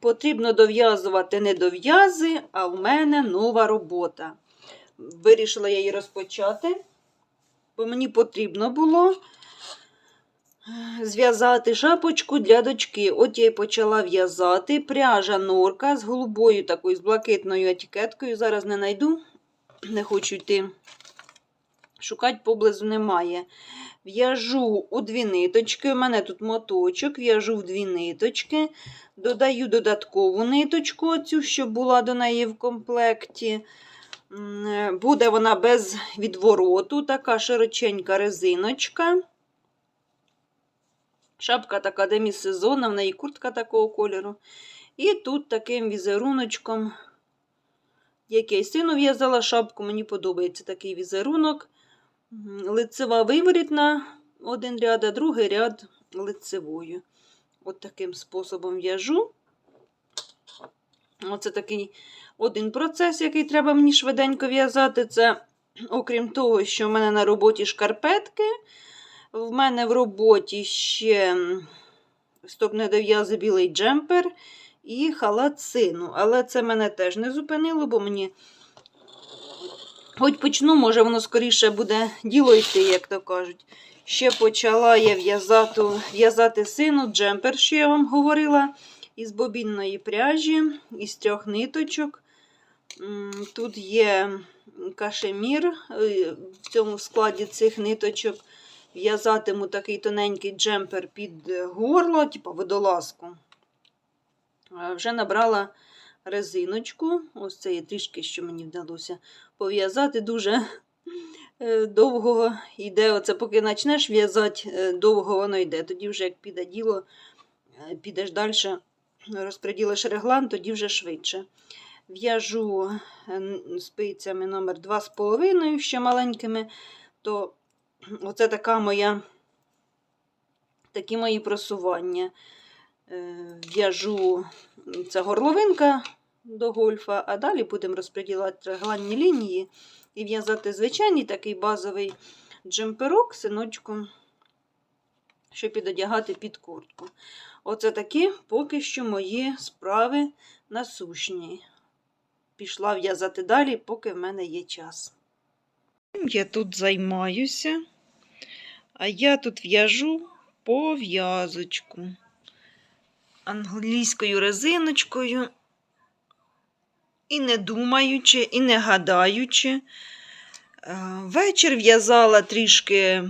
потрібно дов'язувати не дов'язи, а в мене нова робота. Вирішила я її розпочати, бо мені потрібно було зв'язати шапочку для дочки. От я й почала в'язати пряжа норка з голубою такою, з блакитною етикеткою. Зараз не знайду, не хочу йти. Шукати поблизу немає. В'яжу у дві ниточки. У мене тут моточок, в'яжу в дві ниточки. Додаю додаткову ниточку, оцю, що була до неї в комплекті. Е, Буде вона без відвороту, така широченька резиночка. Шапка така демісезонна, в неї куртка такого кольору. І тут таким візеруночком, який сину в'язала шапку, мені подобається такий візерунок. Лицева виворітна один ряд, а другий ряд лицевою. От таким способом в'яжу. Оце такий один процес, який треба мені швиденько в'язати. Це, окрім того, що в мене на роботі шкарпетки. В мене в роботі ще стоп дов'язи білий джемпер і халат сину. Але це мене теж не зупинило, бо мені Хоч почну, може, воно скоріше буде діло йти, як то кажуть. Ще почала я в'язати, в'язати сину джемпер, що я вам говорила, із бобінної пряжі, із трьох ниточок. Тут є кашемір е, в цьому складі цих ниточок. В'язатиму такий тоненький джемпер під горло, типу водолазку. Вже набрала резиночку. Ось це є трішки, що мені вдалося пов'язати. Дуже е, довго йде. Оце поки почнеш в'язати, е, довго воно йде. Тоді вже як піде діло, е, підеш далі, розподілиш реглан, тоді вже швидше. В'яжу спицями номер 2,5 ще маленькими, то оце така моя, такі мої просування. В'яжу це горловинка до гольфа, а далі будемо розподіляти регланні лінії і в'язати звичайний такий базовий джемперок синочку, щоб підодягати під куртку. Оце такі поки що мої справи насущні. Пішла в'язати далі, поки в мене є час. Я тут займаюся, а я тут в'яжу пов'язочку англійською резиночкою. І не думаючи, і не гадаючи. Е, Вечір в'язала трішки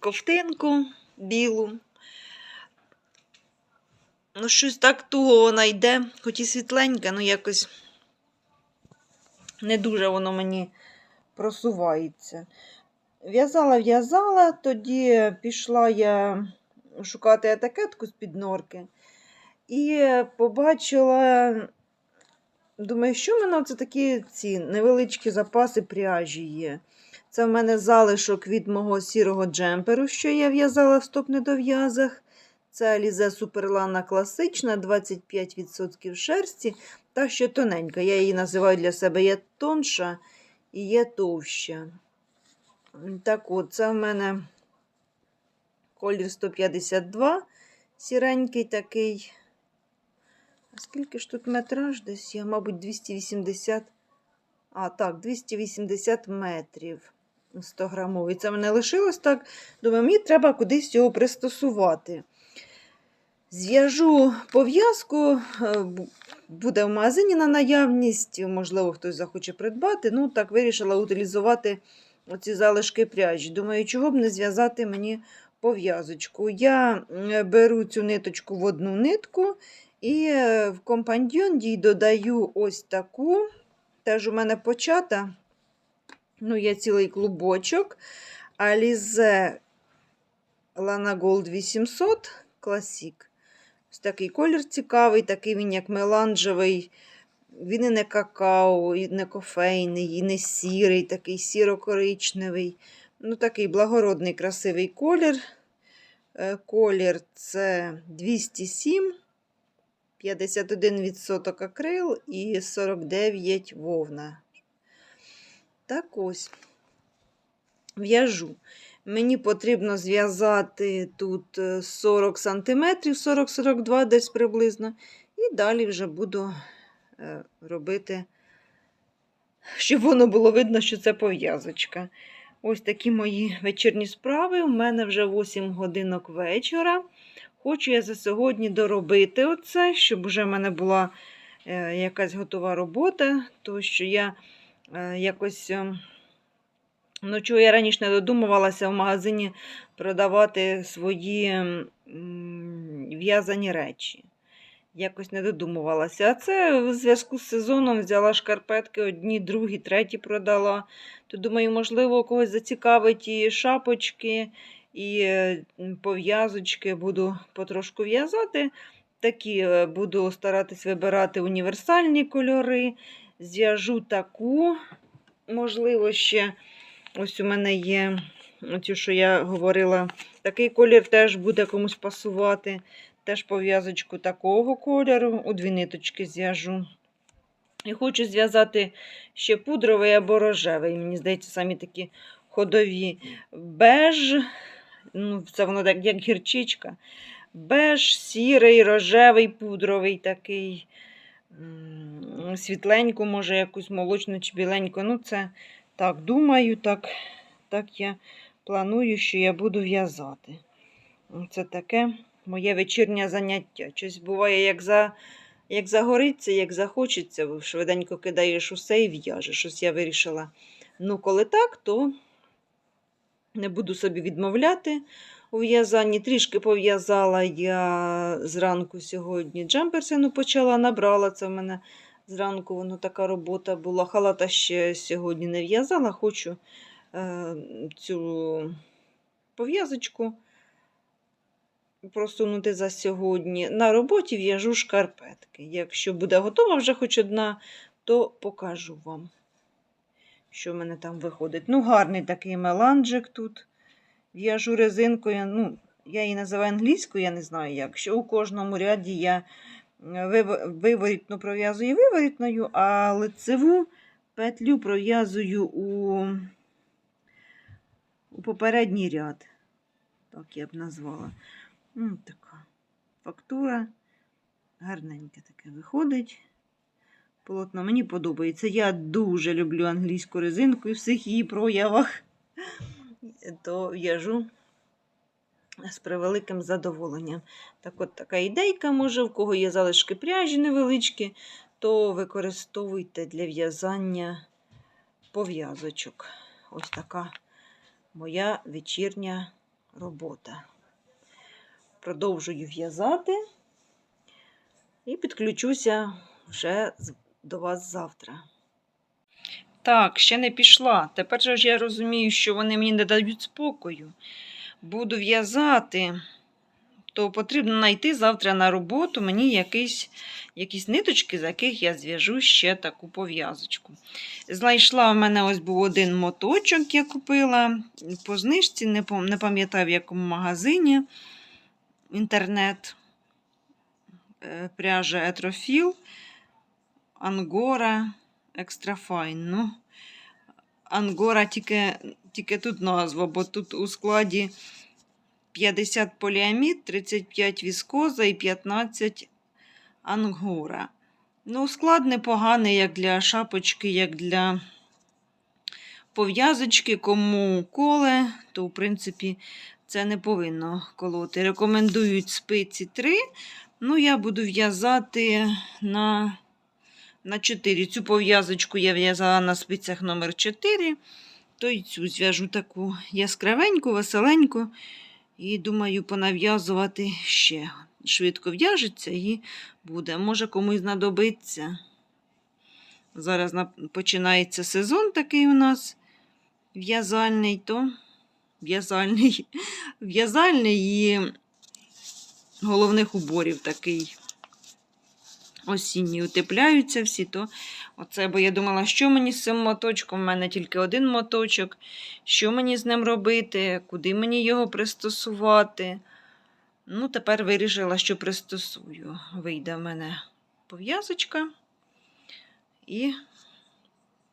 ковтинку білу. Ну, щось так туго вона йде, хоч і світленька, ну якось не дуже воно мені просувається. В'язала, в'язала, тоді пішла я шукати етикетку з-під норки. І побачила, думаю, що в мене це такі ці невеличкі запаси пряжі є. Це в мене залишок від мого сірого джемперу, що я в'язала в стоп-недов'язах. Це Alize Superlana класична, 25% шерсті, та ще тоненька. Я її називаю для себе є тонша і є товща. Так от, це в мене колір 152, сіренький такий. А скільки ж тут метраж десь? Я, мабуть, 280. А, так, 280 метрів 100 грамовий. Це мене лишилось так. Думаю, мені треба кудись його пристосувати. Зв'яжу пов'язку, е, буде в магазині на наявність, можливо, хтось захоче придбати. Ну, так, вирішила утилізувати оці залишки пряжі. Думаю, чого б не зв'язати мені пов'язочку. Я е, беру цю ниточку в одну нитку і е, в компаньйон їй додаю ось таку. Теж у мене почата. Ну, є цілий клубочок. Alize Lana Gold 800 Classic. Ось такий колір цікавий, такий він, як меланжевий. Він і не какао, і не кофейний, і не сірий, такий сіро-коричневий. Ну, такий благородний, красивий колір. Е, Колір це 207, 51% акрил і 49 вовна. Так ось. В'яжу. Мені потрібно зв'язати тут е, 40 см, 40-42 десь приблизно. І І далі вже буду е, робити, щоб воно було видно, що це пов'язочка. Ось такі мої вечірні справи. У мене вже 8 годинок вечора. Хочу я за сьогодні доробити оце, щоб вже в мене була е, якась готова робота, тому що я е, якось. е, Ну, чого я раніше не додумувалася в магазині продавати свої в'язані речі. Якось не додумувалася. А це в зв'язку з сезоном взяла шкарпетки одні, другі, треті продала. То думаю, можливо, когось зацікавить і шапочки, і е, пов'язочки буду потрошку в'язати. Такі е, буду старатись вибирати універсальні кольори. Зв'яжу таку, можливо, ще. Ось у мене є, оцю, що я говорила, такий колір теж буде комусь пасувати. Теж пов'язочку такого кольору, у дві ниточки зв'яжу. І хочу зв'язати ще пудровий або рожевий. Мені здається, самі такі ходові. Беж, ну, це воно так, як гірчичка. Беж, сірий, рожевий, пудровий такий. Світленьку, може, якусь молочну чи біленьку. Ну, це так, думаю, так, так я планую, що я буду в'язати. Це таке моє вечірнє заняття. Щось буває, як за, як загориться, як захочеться, швиденько кидаєш усе і в'яжеш. Щось я вирішила. Ну, коли так, то не буду собі відмовляти у в'язанні. Трішки пов'язала я зранку сьогодні джемпер сину почала, набрала це в мене. Зранку воно така робота була. Халата ще сьогодні не в'язала. Хочу е, цю пов'язочку просунути за сьогодні. На роботі в'яжу шкарпетки. Якщо буде готова вже хоч одна, то покажу вам, що в мене там виходить. Ну, гарний такий меланжик тут. В'яжу резинкою. Ну, я її називаю англійською, я не знаю як. Що у кожному ряді я виворітну пров'язую виворітною, а лицеву петлю пров'язую у, у попередній ряд. Так я б назвала. Ну, така фактура. Гарненьке таке виходить. Полотно мені подобається. Я дуже люблю англійську резинку і всіх її проявах. То в'яжу з превеликим задоволенням. Так от така ідейка, може, в кого є залишки пряжі невеличкі, то використовуйте для в'язання пов'язочок. Ось така моя вечірня робота. Продовжую в'язати і підключуся вже з- до вас завтра. Так, ще не пішла. Тепер ж я розумію, що вони мені не дають спокою. Буду в'язати, то потрібно знайти завтра на роботу мені якісь, якісь ниточки, з яких я зв'яжу ще таку пов'язочку. Знайшла в мене ось був один моточок, я купила по знижці, не пам'ятаю в якому магазині. Інтернет е, пряжа Етрофіл, Ангора, Екстрафайн. Ну, Ангора тільки, тільки тут назва, бо тут у складі 50 поліамід, 35 віскоза і 15 ангора. Ну, склад непоганий, як для шапочки, як для пов'язочки. Кому коле, то, в принципі, це не повинно колоти. Рекомендують спиці 3. Ну, я буду в'язати на, на 4. Цю пов'язочку я в'язала на спицях номер 4 то й цю зв'яжу таку яскравеньку, веселеньку. І думаю, понав'язувати ще. Швидко в'яжеться і буде. Може, комусь знадобиться. Зараз починається сезон такий у нас в'язальний, то в'язальний, в'язальний і головних уборів такий осінній утепляються всі, то оце, бо я думала, що мені з цим моточком, у мене тільки один моточок, що мені з ним робити, куди мені його пристосувати. Ну, тепер вирішила, що пристосую. Вийде в мене пов'язочка і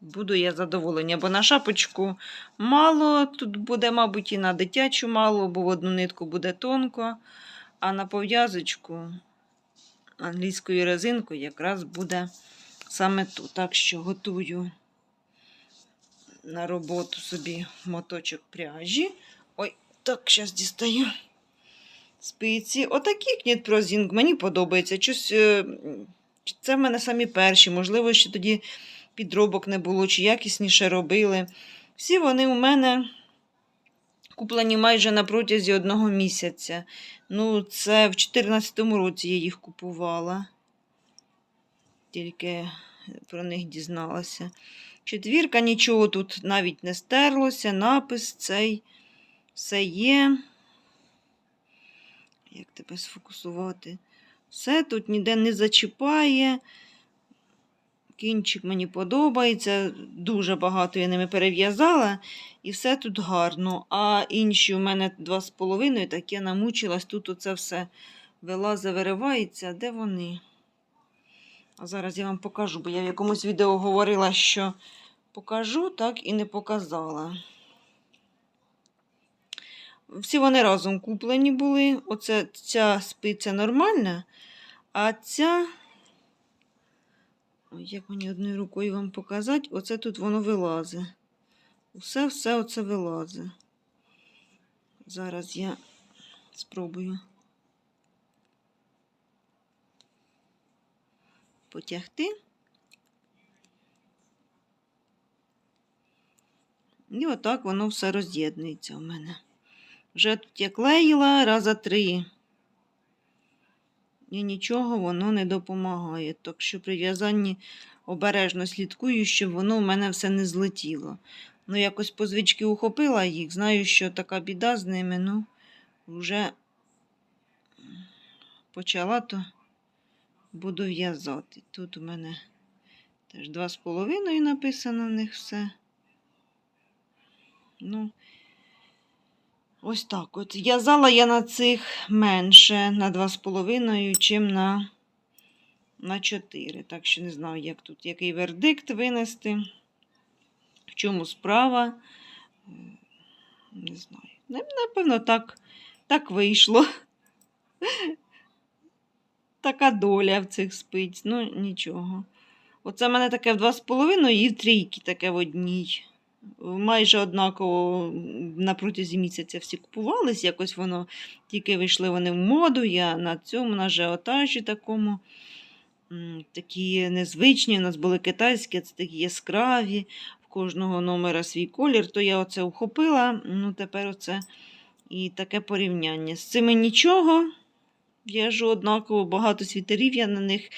буду я задоволення, бо на шапочку мало, тут буде, мабуть, і на дитячу мало, бо в одну нитку буде тонко, а на пов'язочку англійською резинкою якраз буде саме тут. Так що готую на роботу собі моточок пряжі. Ой, так, зараз дістаю спиці. Отакі кніт прозінг. Мені подобається. Щось, е, це в мене самі перші. Можливо, ще тоді підробок не було, чи якісніше робили. Всі вони у мене куплені майже на протязі одного місяця. Ну, це в 2014 році я їх купувала. Тільки про них дізналася. Четвірка, нічого тут навіть не стерлося, напис цей все є. Як тебе сфокусувати? Все тут ніде не зачіпає. Кінчик мені подобається. Дуже багато я ними перев'язала, і все тут гарно. А інші у мене два з половиною, так я намучилась. Тут оце все вилазить, виривається. Де вони? А зараз я вам покажу, бо я в якомусь відео говорила, що покажу, так і не показала. Всі вони разом куплені були. Оце ця спиця нормальна, а ця. Як мені одною рукою вам показати, оце тут воно вилазить. Усе, все оце вилазить. Зараз я спробую потягти. І отак воно все роз'єднується у мене. Вже тут я клеїла раза три. І нічого воно не допомагає. Так що при в'язанні обережно слідкую, щоб воно в мене все не злетіло. Ну, якось по звички ухопила їх. Знаю, що така біда з ними, ну, вже почала, то буду в'язати. Тут у мене теж два з половиною написано в них все. Ну, ось так от. В'язала я на цих менше на 2,5, чим на, на 4. Так що не знаю, як тут який вердикт винести. В чому справа? Не знаю. Напевно, так, так вийшло. Така доля в цих спиць. Ну, нічого. Оце в мене таке в 2,5 і в трійки таке в одній майже однаково на протязі місяця всі купувались, якось воно тільки вийшли вони в моду. Я на цьому, на ажіотажі такому. Такі незвичні, у нас були китайські, це такі яскраві, в кожного номера свій колір, то я оце ухопила, ну тепер оце і таке порівняння. З цими нічого. В'яжу однаково, багато світерів я на них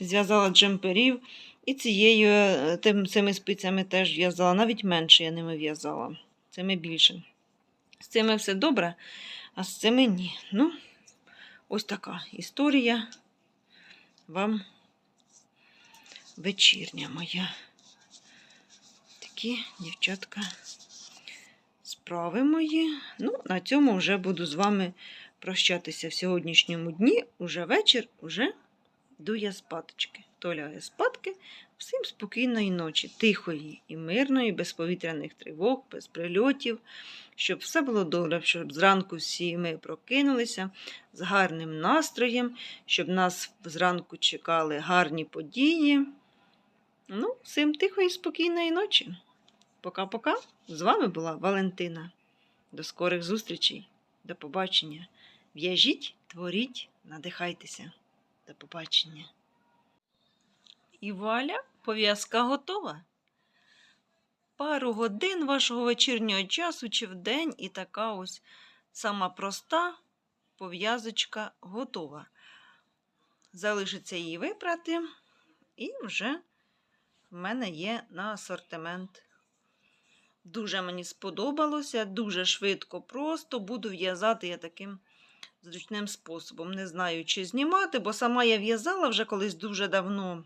зв'язала джемперів. І цією е, тим, цими спицями теж в'язала. Навіть менше я ними в'язала. Цими більше. З цими все добре, а з цими ні. Ну, ось така історія вам вечірня моя. Такі, дівчатка, справи мої. Ну, на цьому вже буду з вами прощатися в сьогоднішньому дні. Уже вечір, уже йду я спаточки. Хто лягає спадки, всім спокійної ночі, тихої і мирної, без повітряних тривог, без прильотів, щоб все було добре, щоб зранку всі ми прокинулися з гарним настроєм, щоб нас зранку чекали гарні події. Ну, всім тихої спокійної ночі. Пока-пока. З вами була Валентина. До скорих зустрічей. До побачення. В'яжіть, творіть, надихайтеся. До побачення. І вуаля, пов'язка готова. Пару годин вашого вечірнього часу чи в день, і така ось сама проста пов'язочка готова. Залишиться її випрати, і вже в мене є на асортимент. Дуже мені сподобалося, дуже швидко, просто буду в'язати я таким зручним способом. Не знаю, чи знімати, бо сама я в'язала вже колись дуже давно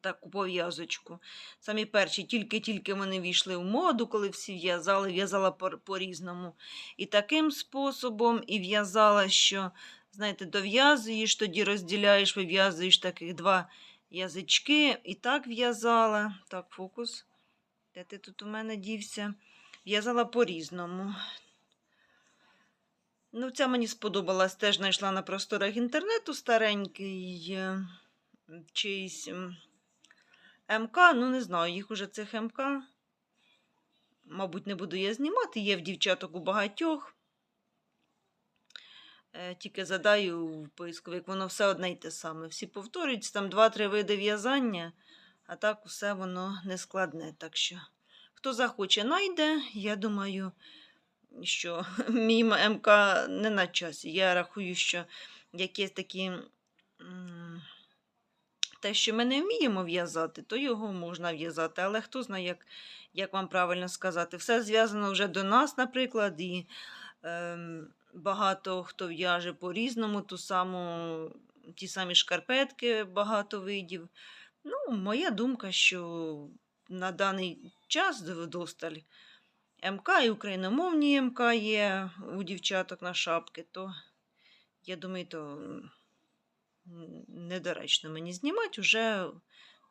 таку пов'язочку. Самі перші, тільки-тільки вони війшли в моду, коли всі в'язали, в'язала по- по-різному. І таким способом, і в'язала, що, знаєте, дов'язуєш, тоді розділяєш, вив'язуєш таких два язички. І так в'язала. Так, фокус. Де ти тут у мене дівся? В'язала по-різному. Ну, ця мені сподобалась, теж знайшла на просторах інтернету старенький е, чийсь МК, ну не знаю, їх уже цих МК. Мабуть, не буду я знімати, є в дівчаток у багатьох. Е, Тільки задаю в поисковик, воно все одне й те саме. Всі повторюються, там два-три види в'язання, а так усе воно не складне. Так що, хто захоче, найде, я думаю, що мій МК не на часі. Я рахую, що якісь такі. Те, що ми не вміємо в'язати, то його можна в'язати. Але хто знає, як, як вам правильно сказати. Все зв'язано вже до нас, наприклад, і ем, багато хто в'яже по-різному, ту саму, ті самі шкарпетки, багато видів. Ну, моя думка, що на даний час вдосталь МК і україномовні МК є у дівчаток на шапки, то я думаю, то недоречно мені знімати, уже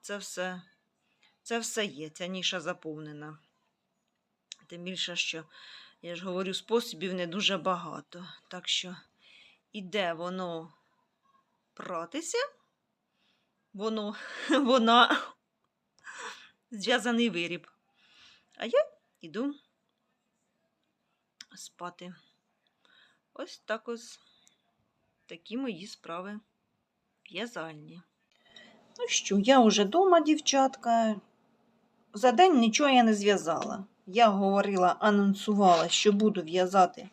це все, це все є, ця ніша заповнена. Тим більше, що, я ж говорю, способів не дуже багато. Так що іде воно пратися, воно, вона зв'язаний виріб. А я іду спати. Ось так ось такі мої справи в'язальні. Ну що, я вже вдома, дівчатка. За день нічого я не зв'язала. Я говорила, анонсувала, що буду в'язати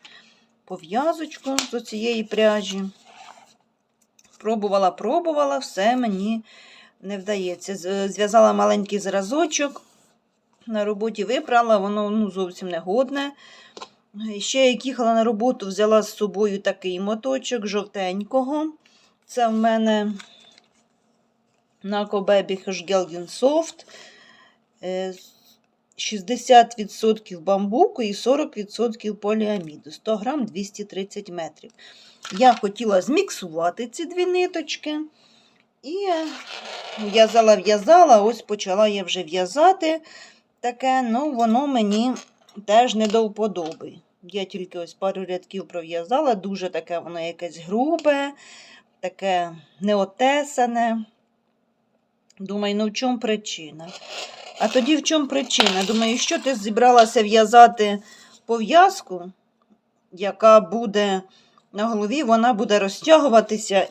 пов'язочку з цієї пряжі. Пробувала, пробувала, все мені не вдається. Зв'язала маленький зразочок. На роботі вибрала, воно ну, зовсім не годне. Ще як їхала на роботу, взяла з собою такий моточок жовтенького. Це в мене Naco Baby Hashgelgen Soft. Е, 60% бамбуку і 40% поліаміду. 100 грам 230 метрів. Я хотіла зміксувати ці дві ниточки. І в'язала, в'язала, ось почала я вже в'язати таке, ну воно мені теж не до вподоби. Я тільки ось пару рядків пров'язала, дуже таке воно якесь грубе, таке неотесане. Думаю, ну в чому причина? А тоді в чому причина? Думаю, що ти зібралася в'язати пов'язку, яка буде на голові, вона буде розтягуватися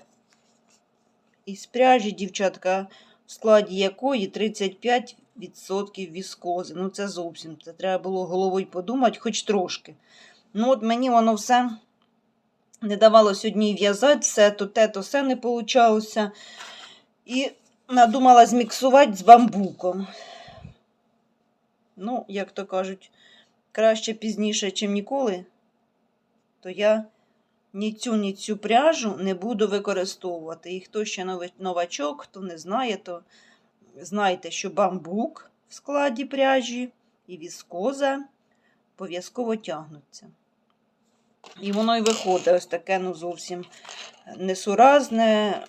із пряжі, дівчатка, в складі якої 35% віскози. Ну, це зовсім. Це треба було головою подумати, хоч трошки. Ну, от мені воно все не давало сьогодні в'язати, все то те, то все не получалося. І надумала зміксувати з бамбуком. Ну, як то кажуть, краще пізніше, чим ніколи, то я ні цю, ні цю пряжу не буду використовувати. І хто ще новачок, хто не знає, то знайте, що бамбук в складі пряжі і віскоза обов'язково тягнуться. І воно й виходить ось таке, ну зовсім несуразне.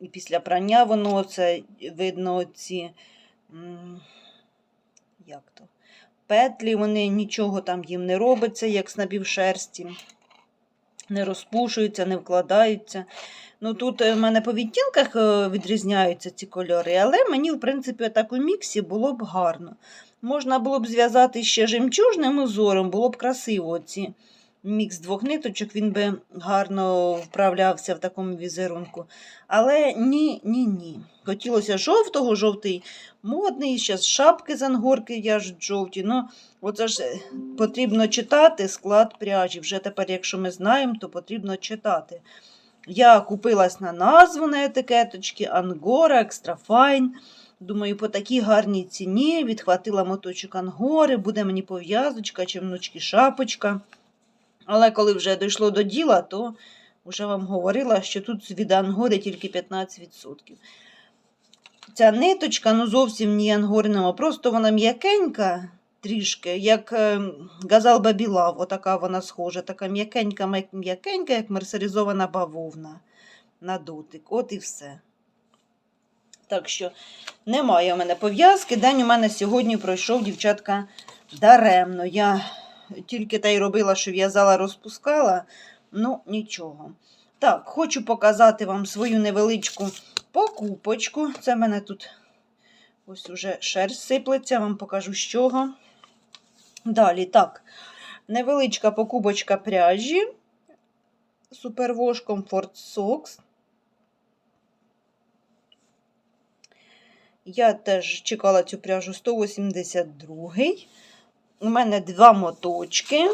І після прання воно це видно ці, як то, петлі, вони нічого там їм не робиться, як з напівшерсті. Не розпушуються, не вкладаються. Ну, тут е, в мене по відтінках е, відрізняються ці кольори, але мені, в принципі, так у міксі було б гарно. Можна було б зв'язати ще жемчужним узором, було б красиво. Ці мікс двох ниточок, він би гарно вправлявся в такому візерунку. Але ні, ні, ні. Хотілося жовтого, жовтий модний, зараз шапки з ангорки в'яжуть жовті. Ну, оце ж е, потрібно читати склад пряжі. Вже тепер, якщо ми знаємо, то потрібно читати. Я купилась на назву на етикеточки Ангора, Fine. Думаю, по такій гарній ціні відхватила моточок ангори, буде мені пов'язочка чи внучки шапочка. Але коли вже дійшло до діла, то вже вам говорила, що тут від ангори тільки 15%. Ця ниточка, ну зовсім не ангоринова, просто вона м'якенька трішки, як е, газал бабілав, отака вона схожа, така м'якенька, м'якенька, як мерсеризована бавовна на дотик. От і все. Так що немає у мене пов'язки. День у мене сьогодні пройшов, дівчатка, даремно. Я тільки та й робила, що в'язала, розпускала. Ну, нічого. Так, хочу показати вам свою невеличку покупочку. Це в мене тут ось уже шерсть сиплеться, вам покажу з чого. Далі, так, невеличка покупочка пряжі. Superwash Comfort Socks. Я теж чекала цю пряжу 182. У мене два моточки.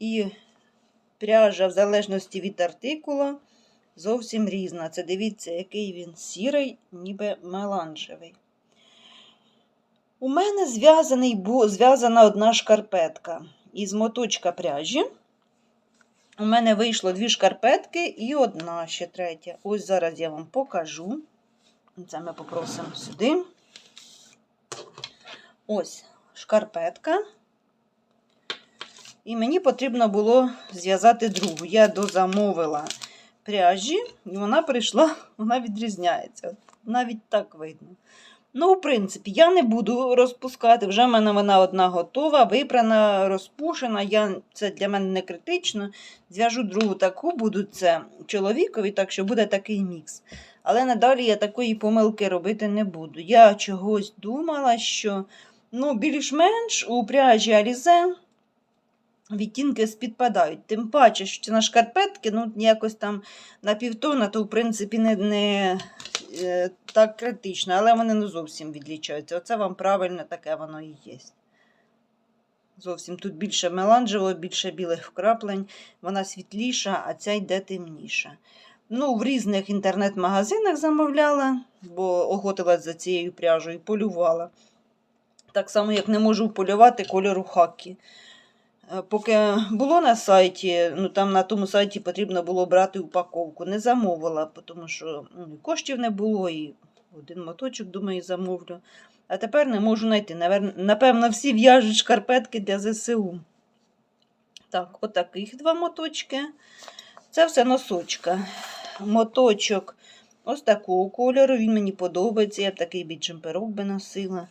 І пряжа, в залежності від артикула, зовсім різна. Це дивіться, який він сірий, ніби меланжевий. У мене зв'язана одна шкарпетка із моточка пряжі. У мене вийшло дві шкарпетки і одна ще третя. Ось зараз я вам покажу. Це ми попросимо сюди. Ось шкарпетка. І мені потрібно було зв'язати другу. Я дозамовила пряжі, і вона прийшла, вона відрізняється. Навіть так видно. Ну, в принципі, я не буду розпускати. Вже в мене вона одна готова, випрана, розпушена. Я, Це для мене не критично. Зв'яжу другу таку, буду це чоловікові, так що буде такий мікс. Але надалі я такої помилки робити не буду. Я чогось думала, що ну, більш-менш у пряжі Alize відтінки спідпадають. Тим паче, що ці на шкарпетки, ну, якось там на півтона, то, в принципі, не, не е, так критично, але вони не зовсім відлічаються. Оце вам правильно таке воно і є. Зовсім тут більше меланжевого, більше білих вкраплень, вона світліша, а ця йде темніша. Ну, в різних інтернет-магазинах замовляла, бо охотилась за цією пряжею і полювала. Так само, як не можу полювати кольору хакі. Е, Поки було на сайті, ну там на тому сайті потрібно було брати упаковку. Не замовила, тому що ну, коштів не було, і один моточок, думаю, замовлю. А тепер не можу знайти. Напевно, всі в'яжуть шкарпетки для ЗСУ. Так, отаких два моточки. Це все носочка. Моточок ось такого кольору. Він мені подобається. Я б такий бі джемперок би носила.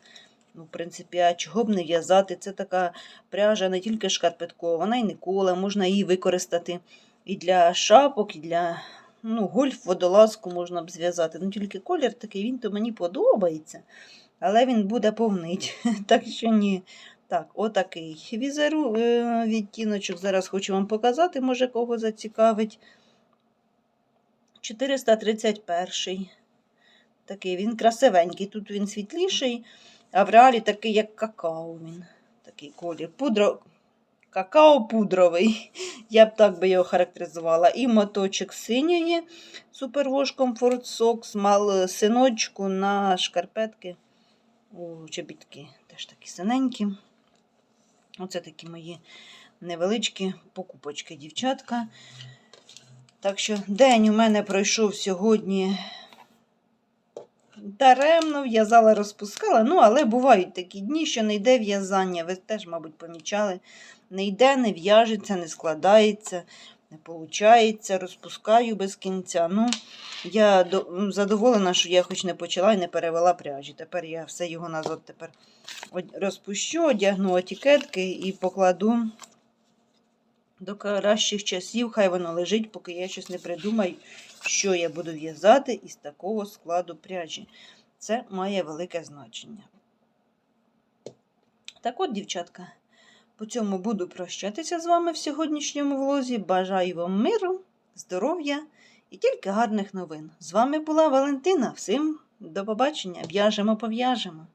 Ну, в принципі, а чого б не в'язати? Це така пряжа не тільки шкарпеткова, вона і не кола, можна її використати і для шапок, і для ну, гольф, водолазку можна б зв'язати. Ну, тільки колір такий, він то мені подобається, але він буде повнить. Так що ні. Так, отакий візеру, е, відтіночок. Зараз хочу вам показати, може кого зацікавить. 431. Такий він красивенький. Тут він світліший, а в реалі такий, як какао він. Такий колір. Пудро... Какао пудровий. Я б так би його характеризувала. І моточок синьої Superwash Comfort Socks, мал синочку на шкарпетки. О, чобітки теж такі синенькі. Оце такі мої невеличкі покупочки, дівчатка. Так що день у мене пройшов сьогодні даремно, в'язала, розпускала. Ну, але бувають такі дні, що не йде в'язання. Ви теж, мабуть, помічали. Не йде, не в'яжеться, не складається, не виходить, розпускаю без кінця. Ну, я задоволена, що я хоч не почала і не перевела пряжі. Тепер я все його назад тепер розпущу, одягну етикетки і покладу до кращих часів. Хай воно лежить, поки я щось не придумаю, що я буду в'язати із такого складу пряжі. Це має велике значення. Так от, дівчатка, по цьому буду прощатися з вами в сьогоднішньому влозі. Бажаю вам миру, здоров'я і тільки гарних новин. З вами була Валентина. Всім до побачення. В'яжемо, пов'яжемо.